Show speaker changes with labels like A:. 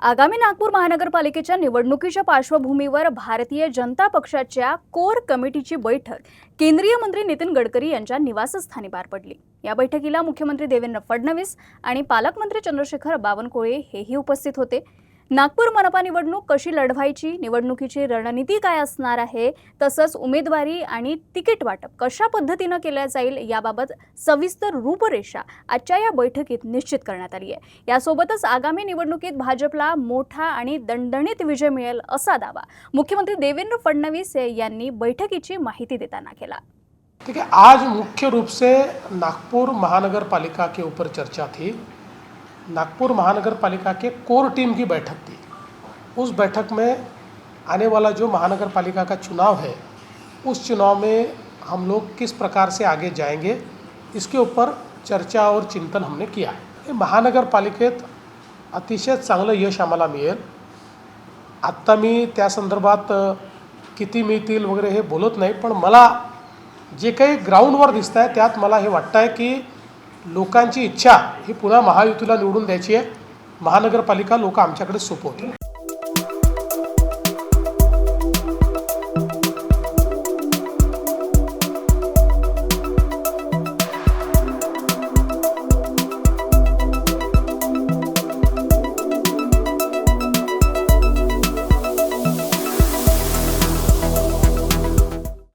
A: आगामी नागपूर महानगरपालिकेच्या निवडणुकीच्या पार्श्वभूमीवर भारतीय जनता पक्षाच्या कोर कमिटीची बैठक केंद्रीय मंत्री नितीन गडकरी यांच्या निवासस्थानी पार पडली. या बैठकीला मुख्यमंत्री देवेंद्र फडणवीस आणि पालकमंत्री चंद्रशेखर बावनकुळे हेही उपस्थित होते. नागपूर मनपा निवडणूक कशी लढवायची निवडणुकीची रणनीती काय असणार आहे तसंच उमेदवारी आणि तिकीट वाटप कशा पद्धतीनं केलं जाईल याबाबत सविस्तर रूपरेषा आजच्या या बैठकीत निश्चित करण्यात आली आहे. यासोबतच आगामी निवडणुकीत भाजपला मोठा आणि दणदणीत विजय मिळेल असा दावा मुख्यमंत्री देवेंद्र फडणवीस यांनी बैठकीची माहिती देताना केला.
B: ठीक है आज मुख्य रूप से नागपुर महानगर पालिका के ऊपर चर्चा थी. नागपुर महानगर पालिका के कोर टीम की बैठक थी। उस बैठक में आने वाला जो महानगर पालिका का चुनाव है, उस चुनाव में हम लोग किस प्रकार से आगे जाएँगे, इसके ऊपर चर्चा और चिंतन हमने किया। हे महानगरपालिकेत अतिशय चांगलं यश आम्हाला मिळेल। आत्ता मी त्या संदर्भात किती मिळतील वगैरे हे बोलत नाही, पण मला जे काही ग्राउंडवर दिसत आहे त्यात मला हे वाटतं आहे की लोकांची इच्छा ही पुन्हा महायुतीला निवडून द्यायची आहे. महानगरपालिका लोक आमच्याकडे सोपवतील